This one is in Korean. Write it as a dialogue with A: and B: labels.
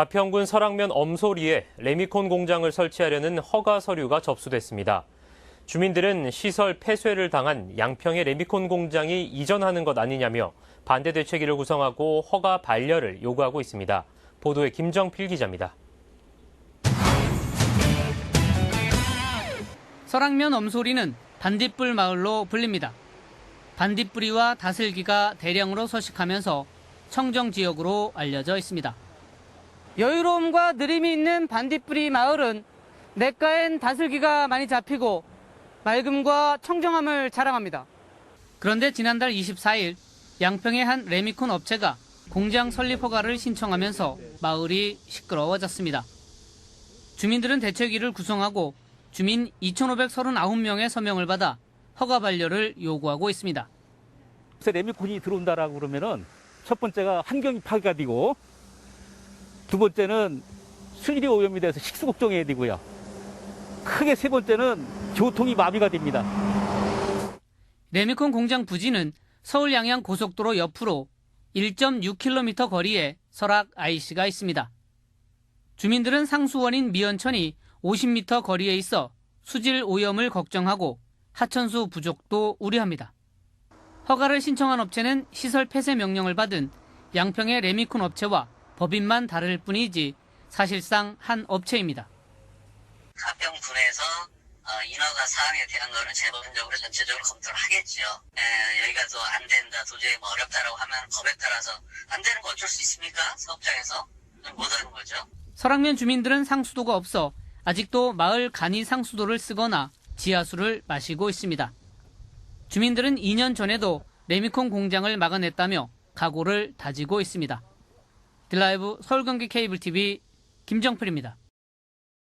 A: 가평군 설악면 엄소리에 레미콘 공장을 설치하려는 허가 서류가 접수됐습니다. 주민들은 시설 폐쇄를 당한 양평의 레미콘 공장이 이전하는 것 아니냐며 반대 대책위를 구성하고 허가 반려를 요구하고 있습니다. 보도에 김정필 기자입니다.
B: 설악면 엄소리는 반딧불 마을로 불립니다. 반딧불이와 다슬기가 대량으로 서식하면서 청정 지역으로 알려져 있습니다. 여유로움과 느림이 있는 반딧불이 마을은 냇가엔 다슬기가 많이 잡히고 맑음과 청정함을 자랑합니다. 그런데 지난달 24일 양평의 한 레미콘 업체가 공장 설립 허가를 신청하면서 마을이 시끄러워졌습니다. 주민들은 대책위를 구성하고 주민 2,539명의 서명을 받아 허가 반려를 요구하고 있습니다.
C: 레미콘이 들어온다라고 그러면은 첫 번째가 환경이 파괴가 되고 두 번째는 수질이 오염이 돼서 식수 걱정해야 되고요. 크게 세 번째는 교통이 마비가 됩니다.
B: 레미콘 공장 부지는 서울 양양 고속도로 옆으로 1.6km 거리에 설악 IC가 있습니다. 주민들은 상수원인 미연천이 50m 거리에 있어 수질 오염을 걱정하고 하천수 부족도 우려합니다. 허가를 신청한 업체는 시설 폐쇄 명령을 받은 양평의 레미콘 업체와 법인만 다를 뿐이지 사실상 한 업체입니다.
D: 가평군에서 어, 인허가 사항에 대한 거는 재본적으로 전체적으로 검토를 하겠죠. 에, 여기가 또 안 된다, 도저히 뭐 어렵다라고 하면 법에 따라서 안 되는 거 어쩔 수 있습니까? 사업장에서 못 하는 거죠.
B: 설악면 주민들은 상수도가 없어 아직도 마을 간이 상수도를 쓰거나 지하수를 마시고 있습니다. 주민들은 2년 전에도 레미콘 공장을 막아냈다며 각오를 다지고 있습니다. 딜라이브 서울경기 케이블 TV 김정필입니다.